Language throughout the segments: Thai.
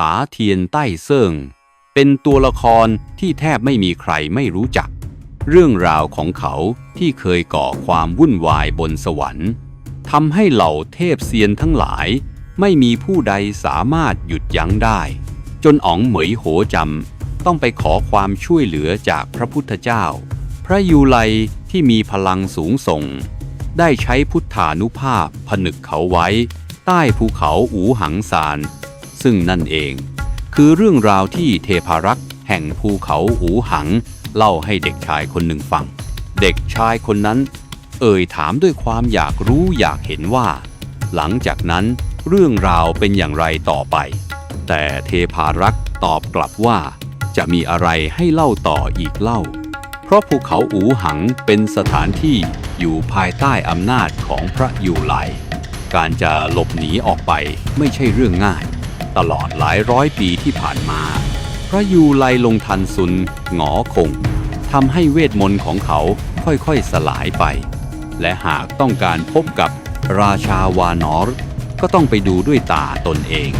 ตาเทียนใต้เซิงเป็นตัวละครที่แทบไม่มีใครไม่รู้จัก เรื่องราวของเขาที่เคยก่อความวุ่นวายบนสวรรค์ทำให้เหล่าเทพเซียนทั้งหลาย ไม่มีผู้ใดสามารถหยุดยั้งได้ จนอ๋องเหมยโหจำต้องไปขอความช่วยเหลือจากพระพุทธเจ้า พระยูไลที่มีพลังสูงส่ง ได้ใช้พุทธานุภาพผนึกเขาไว้ ใต้ภูเขาอูหังซาน ซึ่งนั่นเอง คือเรื่องราวที่เทพารักษ์แห่งภูเขาอูหัง เล่าให้เด็กชายคนหนึ่งฟัง เด็กชายคนนั้น เอ่ยถามด้วยความอยากรู้อยากเห็นว่า หลังจากนั้นเรื่องราวเป็นอย่างไรต่อไป แต่เทพารักษ์ตอบกลับว่า จะมีอะไรให้เล่าต่ออีกเล่า เพราะภูเขาอูหังเป็นสถานที่อยู่ภายใต้อำนาจของพระยูไลการจะหลบหนีออกไปไม่ใช่เรื่องง่าย ตลอดหลายร้อยปีที่ผ่านมา พระยูไลลงทันซุนหงอคงทำให้เวทมนต์ของเขาค่อยๆสลายไป และหากต้องการพบกับราชาวานอร์ก็ต้องไปดูด้วยตาตนเอง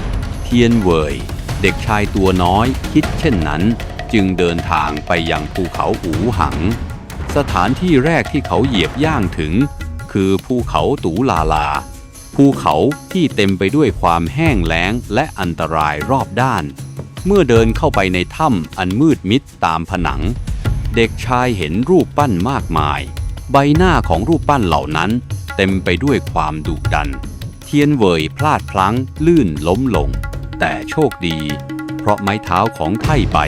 เทียนเวยเด็กชายตัวน้อยคิดเช่นนั้น จึงเดินทางไปยังภูเขาอูหัง สถานที่แรกที่เขาเหยียบย่างถึง คือภูเขาตูลาลา ภูเขาที่เต็มไปด้วยความแห้งแล้งและอันตรายรอบด้าน เมื่อเดินเข้าไปในถ้ำอันมืดมิดตามผนัง เด็กชายเห็นรูปปั้นมากมาย ใบหน้าของรูปปั้นเหล่านั้นเต็มไปด้วยความดุดัน เทียนเวยพลาดพลั้งลื่นล้มลง แต่โชคดี เพราะไม้เท้าของไท่ไป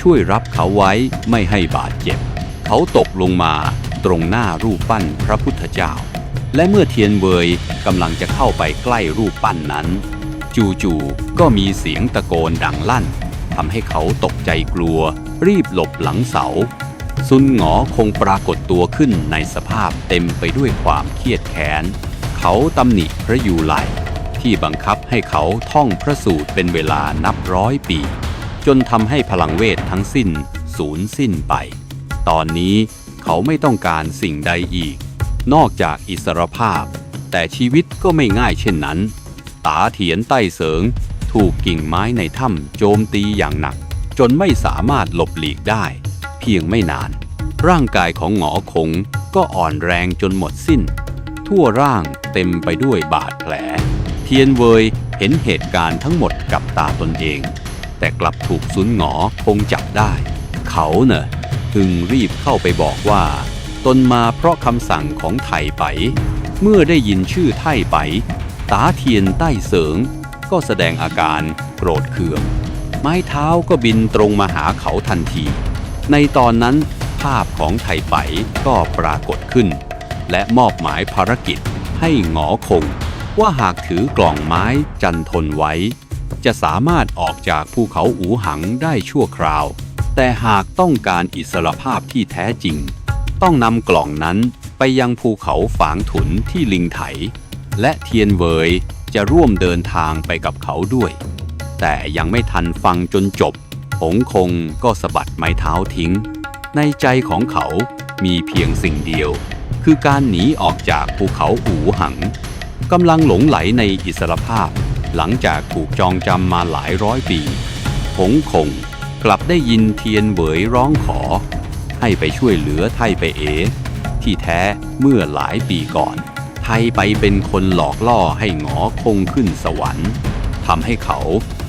ช่วยรับเขาไว้ไม่ให้บาดเจ็บ เขาตกลงมาตรงหน้ารูปปั้นพระพุทธเจ้า และเมื่อเทียนเวยกำลังจะเข้าไปใกล้รูปปั้นนั้น จู่ๆก็มีเสียงตะโกนดังลั่นทำให้เขาตกใจกลัว รีบหลบหลังเสา ซุนหงอคงปรากฏตัวขึ้นในสภาพเต็มไปด้วยความเครียดแค้น เขาตำหนิพระยูไลที่บังคับให้เขาท่องพระสูตรเป็นเวลานับร้อยปี จนทำให้พลังเวททั้งสิ้นสูญสิ้นไป ตอนนี้เขาไม่ต้องการสิ่งใดอีก นอกจากอิสรภาพ แต่ชีวิตก็ไม่ง่ายเช่นนั้น ตาเถียนใต้เสริง ถูกกิ่งไม้ในถ้ำโจมตีอย่างหนัก จนไม่สามารถหลบหลีกได้ เพียงไม่นาน ร่างกายของหงอคงก็อ่อนแรงจนหมดสิ้น ทั่วร่างเต็มไปด้วยบาดแผล เทียนเวยเห็นเหตุการณ์ทั้งหมดกับตาตนเอง แต่กลับถูกซุนหงอคงจับได้ เขาเน่ะพึงรีบเข้าไปบอกว่า ตนมาเพราะคำสั่งของไทไป เมื่อได้ยินชื่อไทไป ตาเทียนใต้เสิง ก็แสดงอาการโกรธเคือง ไม้เท้าก็บินตรงมาหาเขาทันที ในตอนนั้นภาพของไทไปก็ปรากฏขึ้น และมอบหมายภารกิจให้หงอคง ว่าหากถือกล่องไม้จันทนไว้ จะสามารถออกจากภูเขาอูหังได้ชั่วคราว แต่หากต้องการอิสรภาพที่แท้จริง ต้องนำกล่องนั้นไปยังภูเขาฝางถุนที่ลิงไถ และเทียนเวยจะร่วมเดินทางไปกับเขาด้วย แต่ยังไม่ทันฟังจนจบ หงคงก็สะบัดไม้เท้าทิ้ง ในใจของเขามีเพียงสิ่งเดียว คือการหนีออกจากภูเขาอูหังกำลังหลงไหลในอิสรภาพ หลังจากถูกจองจำมาหลายร้อยปี หงคงกลับได้ยินเทียนเวยร้องขอ ให้ไปช่วยเหลือไทไปเอ ที่แท้เมื่อหลายปีก่อน ไทไปเป็นคนหลอกล่อให้หงอคงขึ้นสวรรค์ทำให้เขา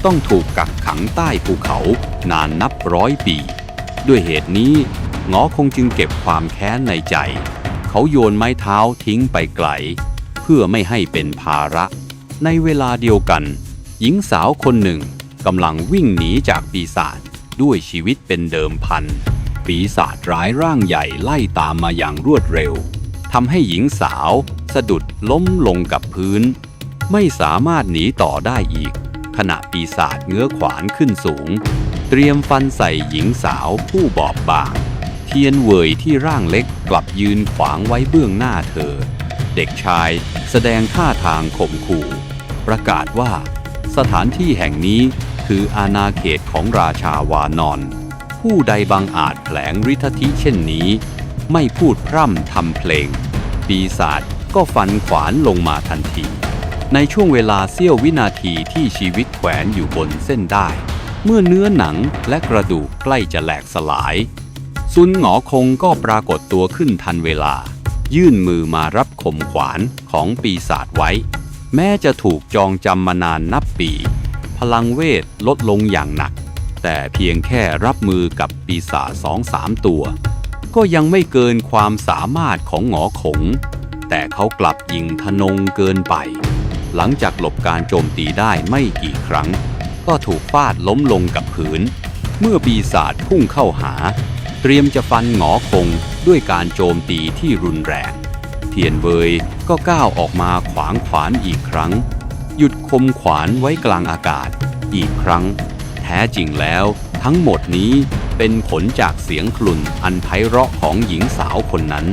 ต้องถูกกักขังใต้ภูเขานานนับร้อยปี ด้วยเหตุนี้หงอคงจึงเก็บความแค้นในใจ เขาโยนไม้เท้าทิ้งไปไกล เพื่อไม่ให้เป็นภาระ ในเวลาเดียวกัน หญิงสาวคนหนึ่งกำลังวิ่งหนีจากปีศาจด้วยชีวิตเป็นเดิมพัน ปีศาจร้ายร่างใหญ่ไล่ตามมาอย่างรวดเร็วทำให้หญิงสาว สะดุดล้มลงกับพื้น ไม่สามารถหนีต่อได้อีก ขณะปีศาจเงื้อขวานขึ้นสูง เตรียมฟันใส่หญิงสาวผู้บอบบางเทียนเวยที่ร่างเล็กกลับยืนขวางไว้เบื้องหน้าเธอ เด็กชายแสดงท่าทางข่มขู่ ประกาศว่า สถานที่แห่งนี้คืออาณาเขตของราชาวานอน ผู้ใดบังอาจแผลงฤทธิเช่นนี้ ไม่พูดพร่ำทำเพลง ปีศาจก็ฟันขวานลงมาทันที ในช่วงเวลาเสี้ยววินาทีที่ชีวิตแขวนอยู่บนเส้นได้ เมื่อเนื้อหนังและกระดูกใกล้จะแหลกสลาย ซุนหงอคงก็ปรากฏตัวขึ้นทันเวลา ยื่นมือมารับคมขวานของปีศาจไว้ แม้จะถูกจองจำมานานนับปี พลังเวทลดลงอย่างหนัก แต่เพียงแค่รับมือกับปีศาจสองสามตัว ก็ยังไม่เกินความสามารถของหงอขง แต่เขากลับยิงทนงเกินไป หลังจากหลบการโจมตีได้ไม่กี่ครั้ง ก็ถูกฟาดล้มลงกับผืน เมื่อปีศาจพุ่งเข้าหา เตรียมจะฟันหงอคงด้วยการโจมตีที่รุนแรงเทียนเวยก็ก้าวออกมาขวางขวานอีกครั้ง หยุดคมขวานไว้กลางอากาศ อีกครั้ง แท้จริงแล้ว ทั้งหมดนี้เป็นผลจากเสียงคลุนอันไพเราะของหญิงสาวคนนั้น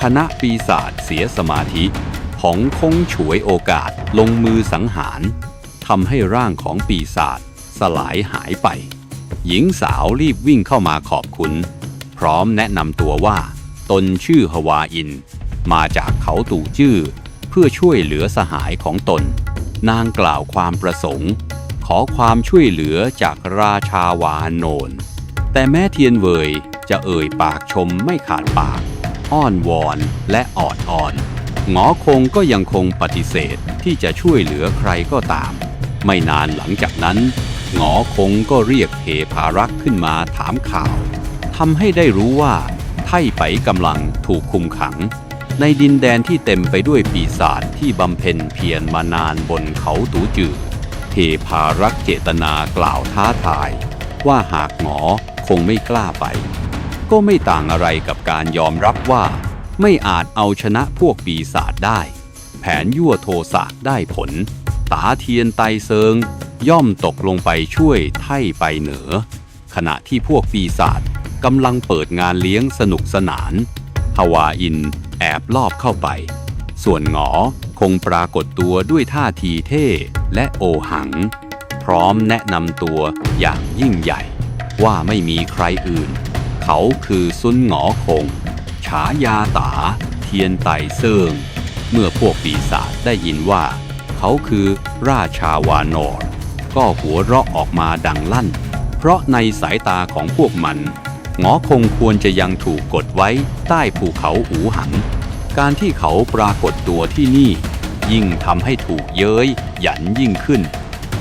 คณะปีศาจเสียสมาธิของคงฉวยโอกาสลงมือสังหารทำให้ร่างของปีศาจสลายหายไป หญิงสาวรีบวิ่งเข้ามาขอบคุณ พร้อมแนะนำตัวว่า ตนชื่อฮวาอิน มาจากเขาตู่จื้อ เพื่อช่วยเหลือสหายของตน นางกล่าวความประสงค์ ขอความช่วยเหลือจากราชาวานโนน แต่แม้เทียนเวยจะเอ่ยปากชมไม่ขาดปาก อ้อนวอนและออดอ่อนหงอคงก็ยังคงปฏิเสธที่จะช่วยเหลือใครก็ตาม ไม่นานหลังจากนั้นหงอคงก็เรียกเทพารักษ์ขึ้นมาถามข่าวทำให้ได้รู้ว่า ไท่ไปกำลังถูกคุมขัง ในดินแดนที่เต็มไปด้วยปีศาจที่บำเพ็ญเพียรมานานบนเขาตูจือ เทพารักษเจตนากล่าวท้าทาย ว่าหากหงอคงไม่กล้าไป ก็ไม่ต่างอะไรกับการยอมรับว่า ไม่อาจเอาชนะพวกปีศาจได้ แผนยั่วโทสะได้ผล ตาเทียนไตเซิง ย่อมตกลงไปช่วยไท่ไปเหนือ ขณะที่พวกปีศาจกำลังเปิดงานเลี้ยงสนุกสนานฮาวาอินแอบลอบเข้าไป ส่วนหงอคงปรากฏตัวด้วยท่าทีเท่และโอหัง พร้อมแนะนำตัวอย่างยิ่งใหญ่ ว่าไม่มีใครอื่น เขาคือซุนหงอคง ฉายาตา เทียนไตเซิง เมื่อพวกปีศาจได้ยินว่า เขาคือราชาวานอร์ก็หัวเราะออกมาดังลั่น เพราะในสายตาของพวกมันหงอคงควรจะยังถูกกดไว้ใต้ภูเขาหูหัน การที่เขาปรากฏตัวที่นี่ ยิ่งทำให้ถูกเย้ยหยันยิ่งขึ้น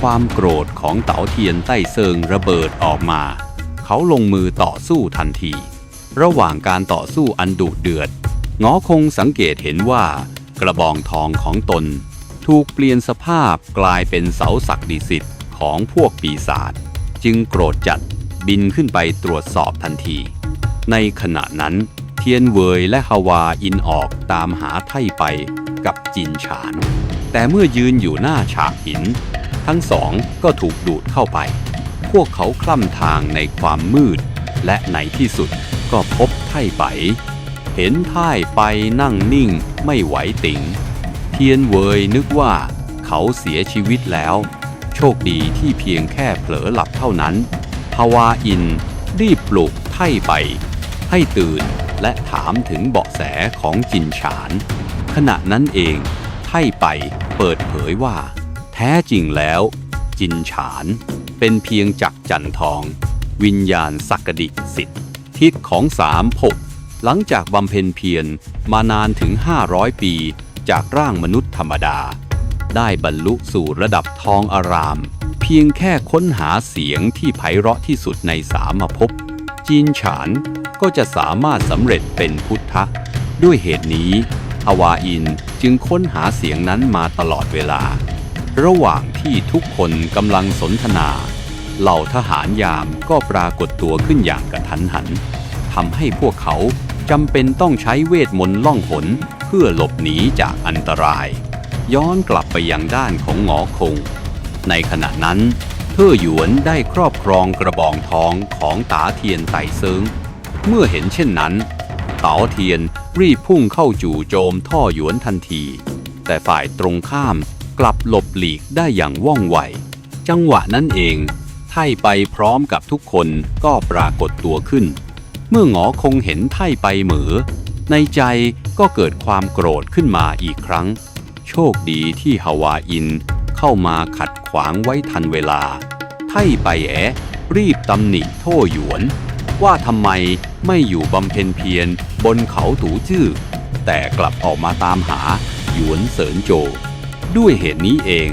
ความโกรธของเต๋าเทียนใต้เซิงระเบิดออกมา เขาลงมือต่อสู้ทันที ระหว่างการต่อสู้อันดุเดือดงอคงสังเกตเห็นว่ากระบองทองของตน ถูกเปลี่ยนสภาพกลายเป็นเสาศักดิสิทธิ์ของพวกปีศาจจึงโกรธจัดบินขึ้นไปตรวจสอบทันที ในขณะนั้น เทียนเวยและฮาวาอินออกตามหาไท่ไปกับจินฉาน แต่เมื่อยืนอยู่หน้าฉากหิน ทั้งสองก็ถูกดูดเข้าไป พวกเขาคล่ำทางในความมืด และในที่สุดก็พบไท่ไป เห็นท่ายไปนั่งนิ่งไม่ไหวติงเทียนเวยนึกว่าเขาเสียชีวิตแล้ว โชคดีที่เพียงแค่เผลอหลับเท่านั้นฮาวาอินรีบปลุกไท่ไปให้ตื่น และถามถึงเบาะแสของจินฉาน ขณะนั้นเองไท่ไปเปิดเผยว่า แท้จริงแล้ว จินฉานเป็นเพียงจักจันทอง วิญญาณสักดิสิทธิ์ทิศของสามภพหลังจากบำเพ็ญเพียรมานานถึง 500 ปี จากร่างมนุษย์ธรรมดา ได้บรรลุสู่ระดับทองอาราม เพียงแค่ค้นหาเสียงที่ไพเราะที่สุดในสามภพจีนฉาน ก็จะสามารถสำเร็จเป็นพุทธะ ด้วยเหตุนี้ฮาวาอินจึงค้นหาเสียงนั้นมาตลอดเวลา ระหว่างที่ทุกคนกำลังสนทนา เหล่าทหารยามก็ปรากฏตัวขึ้นอย่างกระทันหันทำให้พวกเขาจำเป็นต้องใช้เวทมนต์ล่องหนเพื่อหลบหนีจากอันตราย ย้อนกลับไปยังด้านของหงอคง ในขณะนั้นเท่อหยวนได้ครอบครองกระบองทองของตาเทียนไต่เซิง เมื่อเห็นเช่นนั้นเต๋าเทียนรีบพุ่งเข้าจู่โจมท่อหยวนทันที แต่ฝ่ายตรงข้ามกลับหลบหลีกได้อย่างว่องไว จังหวะนั้นเอง ไท่ไปพร้อมกับทุกคนก็ปรากฏตัวขึ้น เมื่อหงอคงเห็นไท่ไปเหมือ ในใจก็เกิดความโกรธขึ้นมาอีกครั้ง โชคดีที่ฮาวาอินเข้ามาขัดขวางไว้ทันเวลา ไท่ไปแอรีบตำหนิโท่หยวน ว่าทำไมไม่อยู่บำเพ็ญเพียรบนเขาถูจื้อแต่กลับออกมาตามหา หยวนเสริญโจ ด้วยเหตุนี้เอง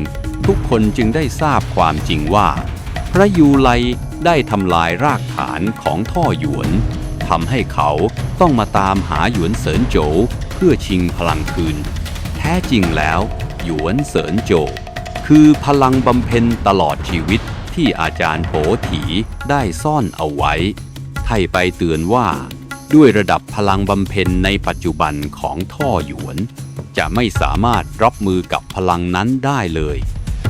ทุกคนจึงได้ทราบความจริงว่า พระยูไลได้ทำลายรากฐานของท่อหยวนทำให้เขาต้องมาตามหาหยวนเสริญโจเพื่อชิงพลังคืน แท้จริงแล้ว หยวนเสริญโจ คือพลังบำเพ็ญตลอดชีวิตที่อาจารย์โปถีได้ซ่อนเอาไว้ ไทยไปเตือนว่า ด้วยระดับพลังบำเพ็ญในปัจจุบันของท่อหยวน จะไม่สามารถรับมือกับพลังนั้นได้เลย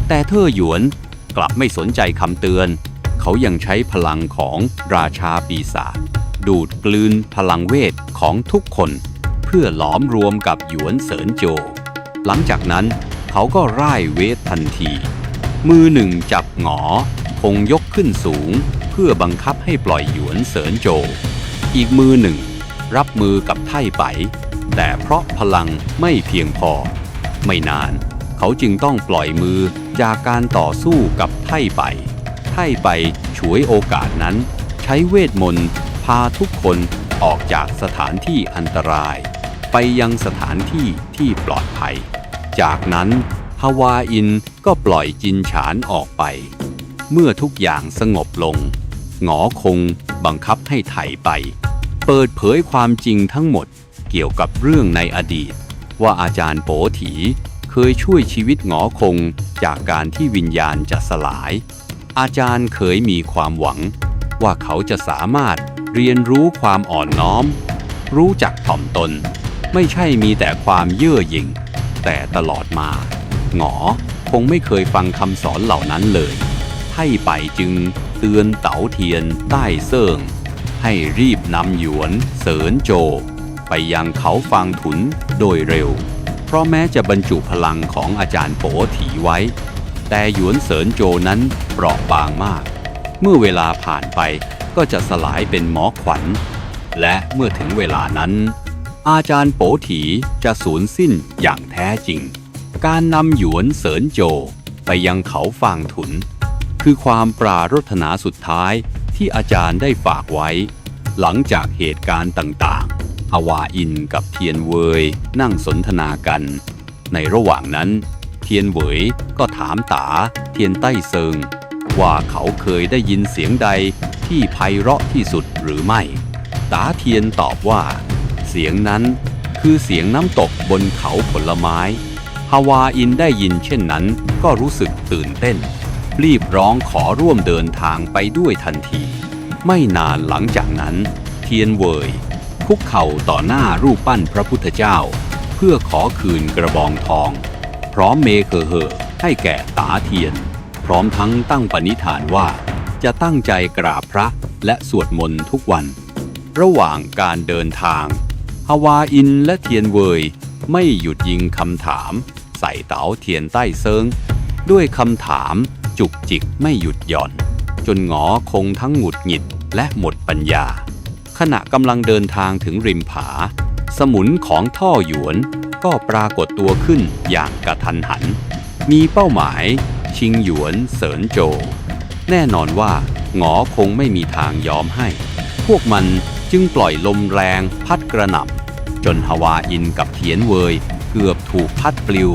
แต่เธอหยวนกลับไม่สนใจคำเตือน เขายังใช้พลังของราชาปีศาจดูดกลืนพลังเวทของทุกคน เพื่อหลอมรวมกับหยวนเสริญโจ หลังจากนั้นเขาก็ร่ายเวททันที มือหนึ่งจับหงอคงยกขึ้นสูง พื่อบังคับให้ปล่อยหยวนเสริญโจ อีกมือหนึ่ง รับมือกับไท่ไป แต่เพราะพลังไม่เพียงพอ ไม่นาน เขาจึงต้องปล่อยมือจากการต่อสู้กับไท่ไป ไท่ไปฉวยโอกาสนั้น ใช้เวทมนต์พาทุกคนออกจากสถานที่อันตราย ไปยังสถานที่ที่ปลอดภัย จากนั้นฮาวาอินก็ปล่อยจินฉานออกไป เมื่อทุกอย่างสงบลง หงอคงบังคับให้ไถไป เปิดเผยความจริงทั้งหมดเกี่ยวกับเรื่องในอดีต ว่าอาจารย์โปถีเคยช่วยชีวิตหงอคงจากการที่วิญญาณจะสลาย อาจารย์เคยมีความหวัง ว่าเขาจะสามารถเรียนรู้ความอ่อนน้อม รู้จักถ่อมตน ไม่ใช่มีแต่ความเย่อหยิ่ง แต่ตลอดมา หงอคงไม่เคยฟังคำสอนเหล่านั้นเลยไท่ไปจึง เตือนเต๋าเทียนใต้เซิงให้รีบนำหยวนเสริญโจ ไปยังเขาฟางถุนโดยเร็ว เพราะแม้จะบรรจุพลังของอาจารย์โปถีไว้ แต่หยวนเสริญโจนั้นเปราะบางมาก เมื่อเวลาผ่านไปก็จะสลายเป็นหมอขวัญ และเมื่อถึงเวลานั้น อาจารย์โปถีจะสูญสิ้นอย่างแท้จริง การนำหยวนเสริญโจไปยังเขาฟางถุน คือความปรารถนาสุดท้ายที่อาจารย์ได้ฝากไว้ หลังจากเหตุการณ์ต่างๆ ฮาวาอินกับเทียนเวยนั่งสนทนากัน ในระหว่างนั้น เทียนเวยก็ถามตาเทียนใต้เซิง ว่าเขาเคยได้ยินเสียงใดที่ไพเราะที่สุดหรือไม่ ตาเทียนตอบว่า เสียงนั้นคือเสียงน้ำตกบนเขาผลไม้ ฮาวาอินได้ยินเช่นนั้นก็รู้สึกตื่นเต้น รีบร้องขอร่วมเดินทางไปด้วยทันที ไม่นานหลังจากนั้น เทียนเวยคุกเข่าต่อหน้ารูปปั้นพระพุทธเจ้า เพื่อขอคืนกระบองทอง พร้อมเมเคอเหอให้แก่ตาเทียน พร้อมทั้งตั้งปณิธานว่า จะตั้งใจกราบพระและสวดมนต์ทุกวัน ระหว่างการเดินทางฮาวาอินและเทียนเวยไม่หยุดยิงคำถาม ใส่เต๋าเทียนใต้เซิง ด้วยคำถาม จุกจิกไม่หยุดหย่อน จนหงอคงทั้งหงุดหงิดและหมดปัญญา ขณะกำลังเดินทางถึงริมผา สมุนของท่อหยวนก็ปรากฏตัวขึ้นอย่างกระทันหัน มีเป้าหมาย ชิงหยวนเสริญโจ แน่นอนว่าหงอคงไม่มีทางยอมให้ พวกมันจึงปล่อยลมแรงพัดกระหน่ำจนฮวาอินกับเทียนเวย เกือบถูกพัดปลิว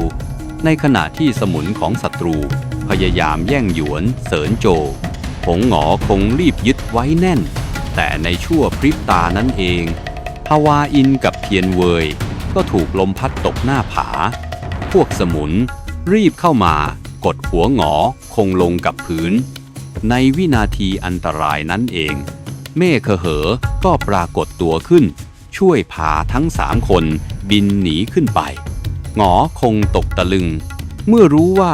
ในขณะที่สมุนของศัตรู พยายามแย่งหยวนเสริญโจผงหงอคงรีบยึดไว้แน่น แต่ในชั่วพริบตานั้นเองฮาวาอินกับเทียนเวยก็ถูกลมพัดตกหน้าผา พวกสมุนรีบเข้ามากดหัวหงอคงลงกับพื้น ในวินาทีอันตรายนั้นเอง เมฆเหอก็ปรากฏตัวขึ้น ช่วยพาทั้งสามคนบินหนีขึ้นไป หงอคงตกตะลึง เมื่อรู้ว่า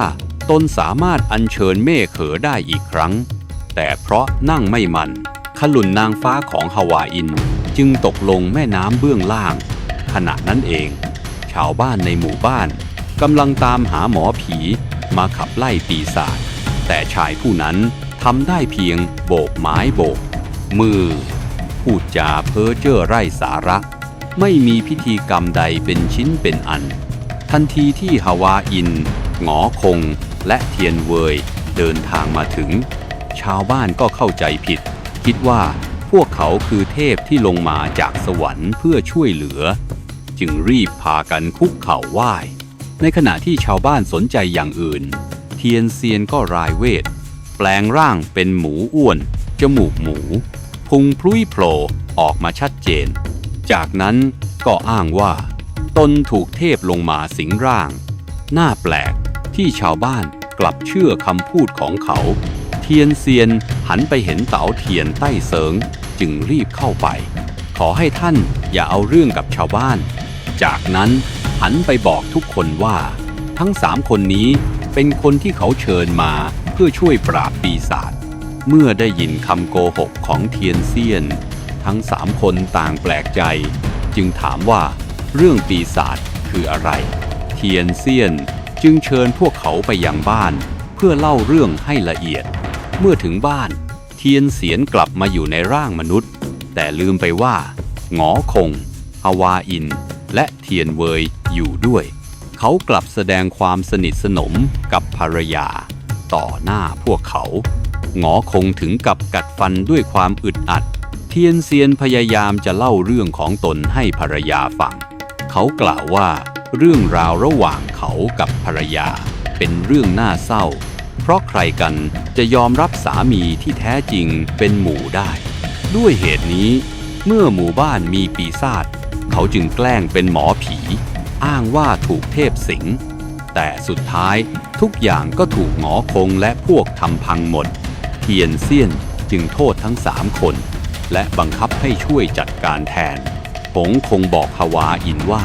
ตนสามารถอัญเชิญเมฆเหอได้อีกครั้ง แต่เพราะนั่งไม่มันขลุนนางฟ้าของฮาวาอิน จึงตกลงแม่น้ำเบื้องล่าง ขณะนั้นเอง ชาวบ้านในหมู่บ้านกำลังตามหาหมอผีมาขับไล่ปีศาจแต่ชายผู้นั้นทำได้เพียงโบกไม้โบก มือ พูดจาเพ้อเจ้อไร้สาระ ไม่มีพิธีกรรมใดเป็นชิ้นเป็นอัน ทันทีที่ฮาวาอิน หงอคง และเทียนเวยเดินทางมาถึง ชาวบ้านก็เข้าใจผิด คิดว่าพวกเขาคือเทพที่ลงมาจากสวรรค์เพื่อช่วยเหลือ จึงรีบพากันคุกเข่าไหว้ ในขณะที่ชาวบ้านสนใจอย่างอื่น เทียนเซียนก็รายเวท แปลงร่างเป็นหมูอ้วน จมูกหมู พุงพลุยโผล่ออกมาชัดเจน จากนั้นก็อ้างว่า ตนถูกเทพลงมาสิงร่าง น่าแปลก ที่ชาวบ้านกลับเชื่อคำพูดของเขา เทียนเซียนหันไปเห็นเต๋าเทียนใต้เสิง จึงรีบเข้าไป ขอให้ท่านอย่าเอาเรื่องกับชาวบ้าน จากนั้นหันไปบอกทุกคนว่า ทั้งสามคนนี้เป็นคนที่เขาเชิญมาเพื่อช่วยปราบปีศาจเมื่อได้ยินคำโกหกของเทียนเซียน ทั้งสามคนต่างแปลกใจ จึงถามว่า เรื่องปีศาจคืออะไร เทียนเซียน จึงเชิญพวกเขาไปยังบ้าน เพื่อเล่าเรื่องให้ละเอียด เมื่อถึงบ้าน เทียนเสียนกลับมาอยู่ในร่างมนุษย์ แต่ลืมไปว่าหงอคงฮาวาอิน และเทียนเวยอยู่ด้วย เขากลับแสดงความสนิทสนมกับภรรยา ต่อหน้าพวกเขาหงอคงถึงกับกัดฟันด้วยความอึดอัด เทียนเซียนพยายามจะเล่าเรื่องของตนให้ภรรยาฟัง เขากล่าวว่า เรื่องราวระหว่างเขากับภรรยา เป็นเรื่องน่าเศร้า เพราะใครกันจะยอมรับสามีที่แท้จริงเป็นหมู่ได้ ด้วยเหตุนี้ เมื่อหมู่บ้านมีปีศาจเขาจึงแกล้งเป็นหมอผี อ้างว่าถูกเทพสิงแต่สุดท้ายทุกอย่างก็ถูกหงอคงและพวกทำพังหมดเทียนเซียนจึงโทษทั้งสามคน และบังคับให้ช่วยจัดการแทนหงคงบอกฮาวาอินว่า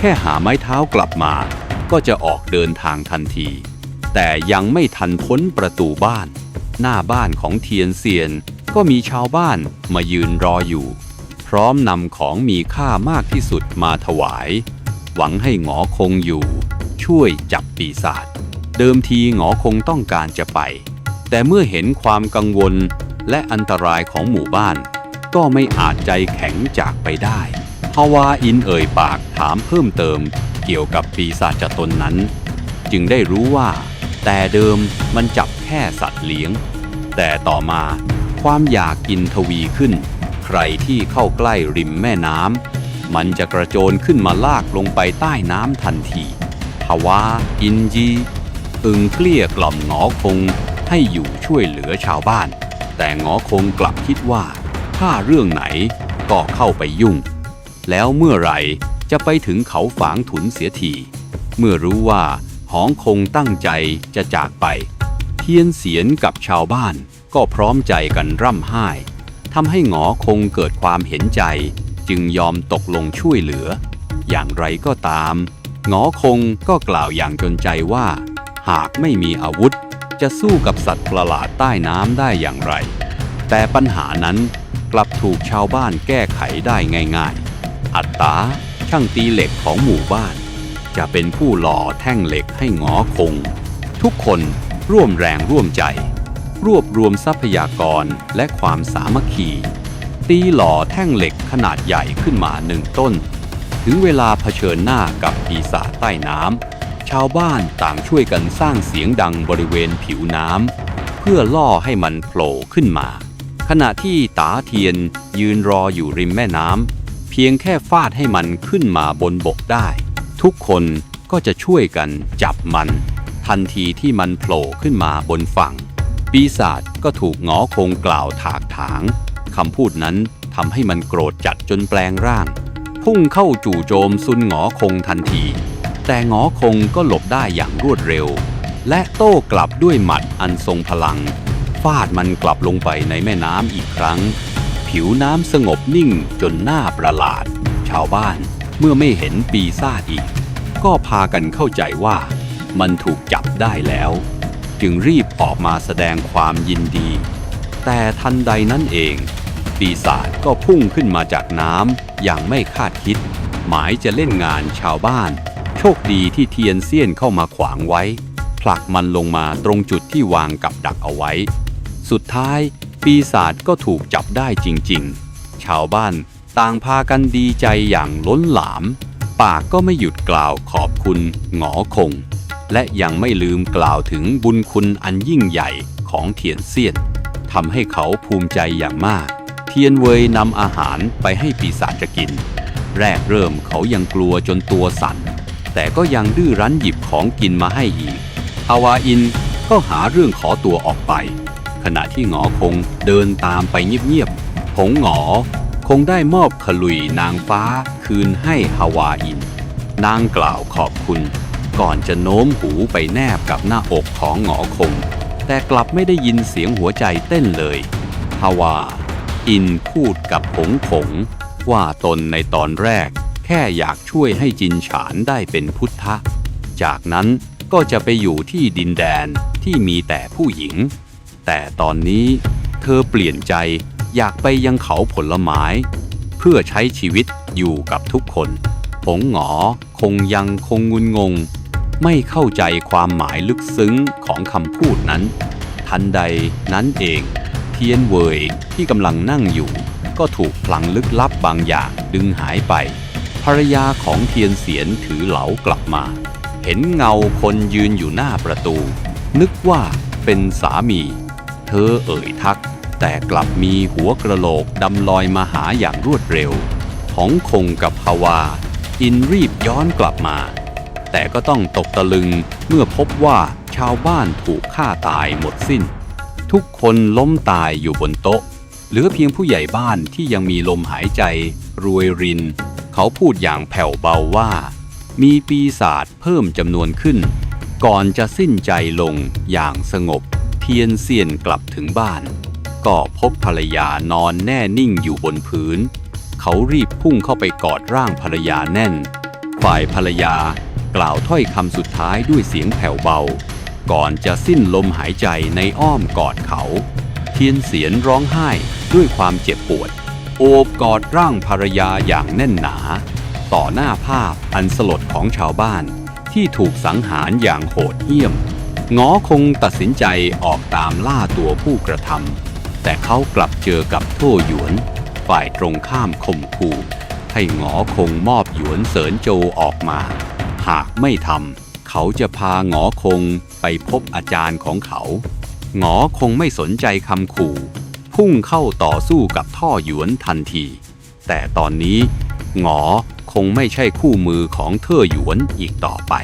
แค่หาไม้เท้ากลับมา ก็จะออกเดินทางทันที แต่ยังไม่ทันพ้นประตูบ้าน หน้าบ้านของเทียนเซียน ก็มีชาวบ้านมายืนรออยู่ พร้อมนำของมีค่ามากที่สุดมาถวาย หวังให้หงอคงอยู่ ช่วยจับปีศาจเดิมทีหงอคงต้องการจะไป แต่เมื่อเห็นความกังวลและอันตรายของหมู่บ้าน ก็ไม่อาจใจแข็งจากไปได้าวาอินเอ่ยปากถามเพิ่มเติม เกี่ยวกับปีศาจตนนั้น จึงได้รู้ว่า แต่เดิมมันจับแค่สัตว์เลี้ยง แต่ต่อมาความอยากกินทวีขึ้น ใครที่เข้าใกล้ริมแม่น้ำมันจะกระโจนขึ้นมาลากลงไปใต้น้ำทันทีฮาวาอินจีอึงเกลี้ยกล่อมหงอคงให้อยู่ช่วยเหลือชาวบ้าน แต่หงอคงกลับคิดว่า ถ้าเรื่องไหนก็เข้าไปยุ่ง แล้วเมื่อไหร่จะไปถึงเขาฝางถุนเสียทีเมื่อรู้ว่าหองคงตั้งใจจะจากไป เทียนเสียนกับชาวบ้านก็พร้อมใจกันร่ำไห้ทำให้หงอคงเกิดความเห็นใจ จึงยอมตกลงช่วยเหลือ อย่างไรก็ตาม หงอคงก็กล่าวอย่างจนใจว่า หากไม่มีอาวุธ จะสู้กับสัตว์ประหลาดใต้น้ำได้อย่างไร แต่ปัญหานั้นกลับถูกชาวบ้านแก้ไขได้ง่าย ๆ อัตตาช่างตีเหล็กของหมู่บ้าน จะเป็นผู้หล่อแท่งเหล็กให้งอคง ทุกคนร่วมแรงร่วมใจ รวบรวมทรัพยากรและความสามัคคี ตีหล่อแท่งเหล็กขนาดใหญ่ขึ้นมาหนึ่งต้น ถึงเวลาเผชิญหน้ากับปีศาจใต้น้ำชาวบ้านต่างช่วยกันสร้างเสียงดังบริเวณผิวน้ำเพื่อล่อให้มันโผล่ขึ้นมาขณะที่ตาเทียนยืนรออยู่ริมแม่น้ำ พียงแค่ฟาดให้มันขึ้นมาบนบกได้ ทุกคนก็จะช่วยกันจับมัน ทันทีที่มันโผล่ขึ้นมาบนฝั่ง ปีศาจก็ถูกงอคงกล่าวถากถางคำพูดนั้นทำให้มันโกรธจัดจนแปลงร่าง พุ่งเข้าจู่โจมซุนงอคงทันที แต่งอคงก็หลบได้อย่างรวดเร็ว และโต้กลับด้วยหมัดอันทรงพลัง ฟาดมันกลับลงไปในแม่น้ำอีกครั้ง ผิวน้ำสงบนิ่งจนน่าประหลาด ชาวบ้านเมื่อไม่เห็นปีศาจอีก ก็พากันเข้าใจว่า มันถูกจับได้แล้ว จึงรีบออกมาแสดงความยินดี แต่ทันใดนั้นเอง ปีศาจก็พุ่งขึ้นมาจากน้ำอย่างไม่คาดคิด หมายจะเล่นงานชาวบ้าน โชคดีที่เทียนเซียนเข้ามาขวางไว้ ผลักมันลงมาตรงจุดที่วางกับดักเอาไว้ สุดท้าย ปีศาจก็ถูกจับได้จริงๆ ชาวบ้านต่างพากันดีใจอย่างล้นหลาม ปากก็ไม่หยุดกล่าวขอบคุณหงอคง และยังไม่ลืมกล่าวถึงบุญคุณอันยิ่งใหญ่ของเทียนเซียนทำให้เขาภูมิใจอย่างมาก เทียนเวยนำอาหารไปให้ปีศาจจะกิน แรกเริ่มเขายังกลัวจนตัวสั่น แต่ก็ยังดื้อรั้นหยิบของกินมาให้อีกฮาวาอินก็หาเรื่องขอตัวออกไป ขณะที่หงอคงเดินตามไปเงียบๆผงหงอคงได้มอบขลุยนางฟ้าคืนให้ฮาวาอิน นางกล่าวขอบคุณ ก่อนจะโน้มหูไปแนบกับหน้าอกของหงอคง แต่กลับไม่ได้ยินเสียงหัวใจเต้นเลยฮาวาอินพูดกับผงผง ว่าตนในตอนแรก แค่อยากช่วยให้จินฉานได้เป็นพุทธะ จากนั้นก็จะไปอยู่ที่ดินแดนที่มีแต่ผู้หญิง แต่ตอนนี้เธอเปลี่ยนใจอยากไปยังเขาผลไม้ เพื่อใช้ชีวิตอยู่กับทุกคนผงหงอคงยังคงงุนงง ไม่เข้าใจความหมายลึกซึ้งของคำพูดนั้น ทันใดนั้นเอง เทียนเวยที่กำลังนั่งอยู่ ก็ถูกพลังลึกลับบางอย่างดึงหายไป ภรรยาของเทียนเสียนถือเหลากลับมา เห็นเงาคนยืนอยู่หน้าประตู นึกว่าเป็นสามี เธอเอ่ยทัก แต่กลับมีหัวกระโหลกดำลอยมาหาอย่างรวดเร็วของคงกับฮาวา อินรีบย้อนกลับมา แต่ก็ต้องตกตะลึงเมื่อพบว่าชาวบ้านถูกฆ่าตายหมดสิ้น ทุกคนล้มตายอยู่บนโต๊ะ เหลือเพียงผู้ใหญ่บ้านที่ยังมีลมหายใจ รวยริน เขาพูดอย่างแผ่วเบาว่า มีปีศาจเพิ่มจำนวนขึ้น ก่อนจะสิ้นใจลงอย่างสงบ เทียนเซียนกลับถึงบ้าน ก็พบภรรยานอนแน่นิ่งอยู่บนพื้น เขารีบพุ่งเข้าไปกอดร่างภรรยาแน่น ฝ่ายภรรยากล่าวถ้อยคำสุดท้ายด้วยเสียงแผ่วเบา ก่อนจะสิ้นลมหายใจในอ้อมกอดเขา เทียนเสียนร้องไห้ด้วยความเจ็บปวด โอบกอดร่างภรรยาอย่างแน่นหนา ต่อหน้าภาพอันสลดของชาวบ้านที่ถูกสังหารอย่างโหดเหี้ยม งอคงตัดสินใจออกตามล่าตัวผู้กระทำแต่เขากลับเจอกับโท่หยวน ฝ่ายตรงข้ามข่มขู่ให้งอคงมอบหยวนเสริญโจออกมา หากไม่ทำเขาจะพางอคงไปพบอาจารย์ของเขางอคงไม่สนใจคำขู่ พุ่งเข้าต่อสู้กับท่อหยวนทันที แต่ตอนนี้งอคงไม่ใช่คู่มือของเท่อหยวนอีกต่อไป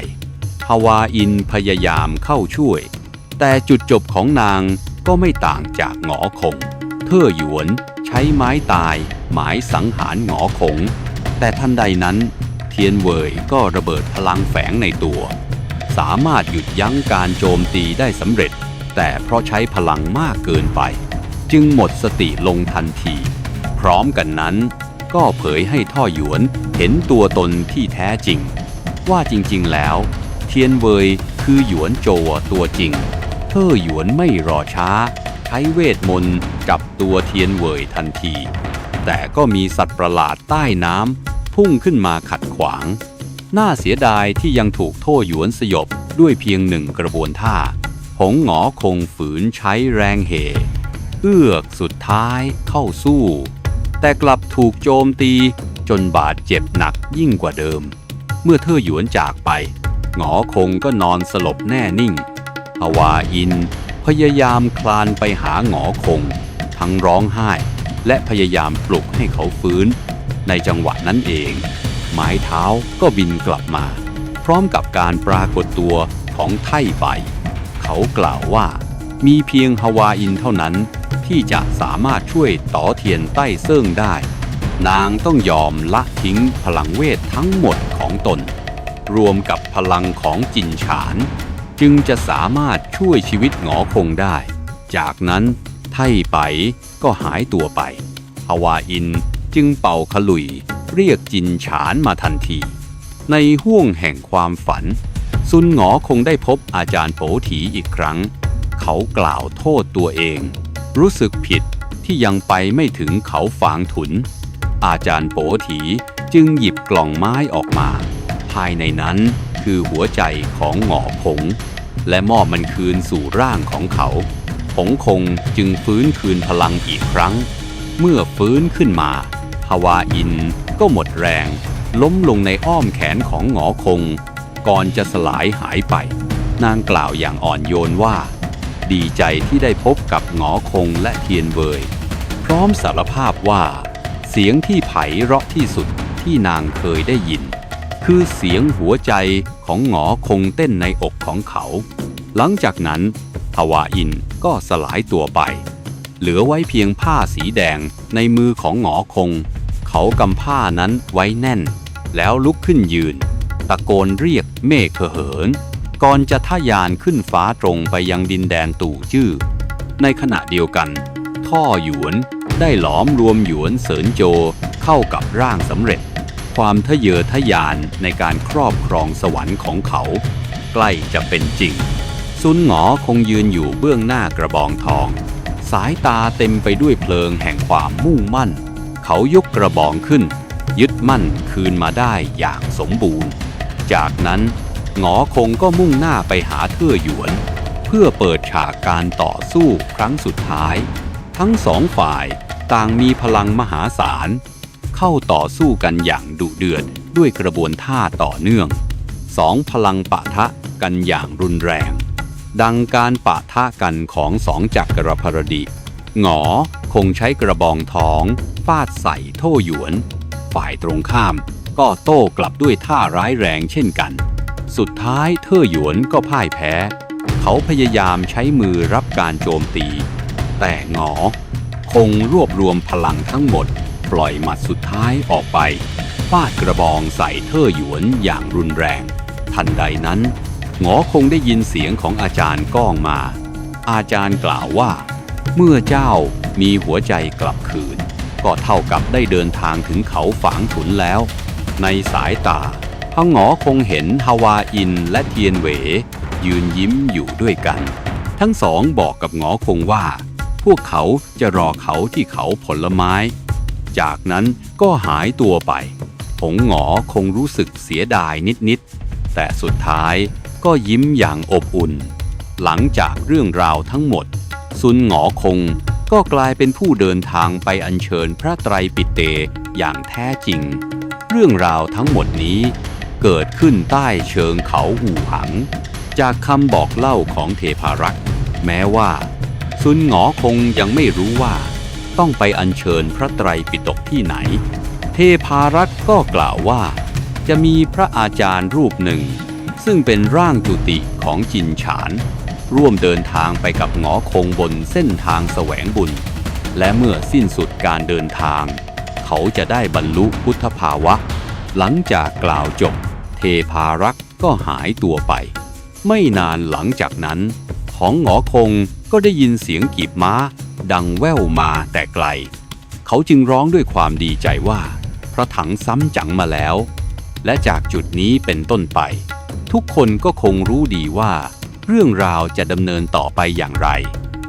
ฮาวาอินพยายามเข้าช่วย แต่จุดจบของนางก็ไม่ต่างจากหงอคงเท่อหยวนใช้ไม้ตายหมายสังหารหงอคง แต่ทันใดนั้น เทียนเวยก็ระเบิดพลังแฝงในตัว สามารถหยุดยั้งการโจมตีได้สำเร็จ แต่เพราะใช้พลังมากเกินไป จึงหมดสติลงทันที พร้อมกันนั้น ก็เผยให้ท่อหยวนเห็นตัวตนที่แท้จริง ว่าจริงๆแล้ว ทียนเวยคือหยวนโจวตัวจริง เธอหยวนไม่รอช้า ใช้เวทมนต์จับตัวเทียนเวยทันที แต่ก็มีสัตว์ประหลาดใต้น้ำพุ่งขึ้นมาขัดขวาง น่าเสียดายที่ยังถูกโท่หยวนสยบด้วยเพียงหนึ่งกระบวนท่า หงหงอคงฝืนใช้แรงเห เอื้อกสุดท้ายเข้าสู้ แต่กลับถูกโจมตีจนบาดเจ็บหนักยิ่งกว่าเดิม เมื่อเธอหยวนจากไป หงอคงก็นอนสลบแน่นิ่งฮาวาอิน พยายามคลานไปหาหงอคง ทั้งร้องไห้ และพยายามปลุกให้เขาฟื้น ในจังหวะนั้นเอง ไม้เท้าก็บินกลับมา พร้อมกับการปรากฏตัวของไท่ไปเขากล่าวว่ามีเพียงฮาวาอินเท่านั้นที่จะสามารถช่วยต่อเทียนใต้เซิ่งได้ นางต้องยอมละทิ้งพลังเวททั้งหมดของตน รวมกับ พลังของจินฉาน จึงจะสามารถช่วยชีวิตหงอคงได้ จากนั้นไท่ไปก็หายตัวไปฮาวาอินจึงเป่าขลุยเรียกจินฉานมาทันที ในห่วงแห่งความฝัน ซุนหงอคงได้พบอาจารย์โปถีอีกครั้ง เขากล่าวโทษตัวเอง รู้สึกผิดที่ยังไปไม่ถึงเขาฝางถุน อาจารย์โปถีจึงหยิบกล่องไม้ออกมา ภายในนั้นคือหัวใจของหงอคงและมอบมันคืนสู่ร่างของเขา ผงคงจึงฟื้นคืนพลังอีกครั้ง เมื่อฟื้นขึ้นมาฮาวาอินก็หมดแรง ล้มลงในอ้อมแขนของหงอคง ก่อนจะสลายหายไป นางกล่าวอย่างอ่อนโยนว่า ดีใจที่ได้พบกับหงอคงและเทียนเวยพร้อมสารภาพว่า เสียงที่ไพเราะที่สุดที่นางเคยได้ยิน คือเสียงหัวใจของหงอคงเต้นในอกของเขา หลังจากนั้นฮาวาอินก็สลายตัวไป เหลือไว้เพียงผ้าสีแดงในมือของหงอคง เขากำผ้านั้นไว้แน่น แล้วลุกขึ้นยืน ตะโกนเรียกเมฆเขเหิน ก่อนจะทะยานขึ้นฟ้าตรงไปยังดินแดนตู่จื้อ ในขณะเดียวกัน ท่อหยวนได้หลอมรวมหยวนเสรินโจเข้ากับร่างสำเร็จ ความทะเยอทะยานในการครอบครองสวรรค์ของเขา ใกล้จะเป็นจริง ซุนหงอคงยืนอยู่เบื้องหน้ากระบองทอง สายตาเต็มไปด้วยเพลิงแห่งความมุ่งมั่น เขายกกระบองขึ้น ยึดมั่นคืนมาได้อย่างสมบูรณ์ จากนั้นหงอคงก็มุ่งหน้าไปหาเทื่อหยวน เพื่อเปิดฉากการต่อสู้ครั้งสุดท้าย ทั้งสองฝ่ายต่างมีพลังมหาศาล เข้าต่อสู้กันอย่างดุเดือดด้วยกระบวนท่าต่อเนื่องสองพลังปะทะกันอย่างรุนแรง ดังการปะทะกันของสองจักรพรรดิหงอคงใช้กระบองทองฟาดใส่โท่หยวน ฝ่ายตรงข้ามก็โต้กลับด้วยท่าร้ายแรงเช่นกัน สุดท้ายเท่อหยวนก็พ่ายแพ้ เขาพยายามใช้มือรับการโจมตี แต่หงอคงรวบรวมพลังทั้งหมด ปล่อยหมัดสุดท้ายออกไปฟาดกระบองใส่เท่อหยวนอย่างรุนแรง ทันใดนั้นหงอคงได้ยินเสียงของอาจารย์ก้องมา อาจารย์กล่าวว่า เมื่อเจ้ามีหัวใจกลับคืน ก็เท่ากับได้เดินทางถึงเขาฝางถุนแล้ว ในสายตาพระหงอคงเห็นฮาวาอินและเทียนเหว ยืนยิ้มอยู่ด้วยกัน ทั้งสองบอกกับหงอคงว่า พวกเขาจะรอเขาที่เขาผลไม้ จากนั้นก็หายตัวไป ผงหงอคงรู้สึกเสียดายนิดๆ แต่สุดท้ายก็ยิ้มอย่างอบอุ่น หลังจากเรื่องราวทั้งหมด ซุนหงอคงก็กลายเป็นผู้เดินทางไปอัญเชิญพระไตรปิฎเตอย่างแท้จริง เรื่องราวทั้งหมดนี้ เกิดขึ้นใต้เชิงเขาหูหัง จากคำบอกเล่าของเทพารักษ์แม้ว่า ซุนหงอคงยังไม่รู้ว่า ต้องไปอัญเชิญพระไตรปิฎกที่ไหน เทพารักษ์ก็กล่าวว่า จะมีพระอาจารย์รูปหนึ่ง ซึ่งเป็นร่างจุติของจินฉาน ร่วมเดินทางไปกับหงอคงบนเส้นทางแสวงบุญ และเมื่อสิ้นสุดการเดินทาง เขาจะได้บรรลุพุทธภาวะ หลังจากกล่าวจบ เทพารักษ์ก็หายตัวไป ไม่นานหลังจากนั้น ของหงอคงก็ได้ยินเสียงกีบม้า ดังแว่วมาแต่ไกล เขาจึงร้องด้วยความดีใจว่า พระถังซ้ำจังมาแล้ว และจากจุดนี้เป็นต้นไป ทุกคนก็คงรู้ดีว่า เรื่องราวจะดำเนินต่อไปอย่างไร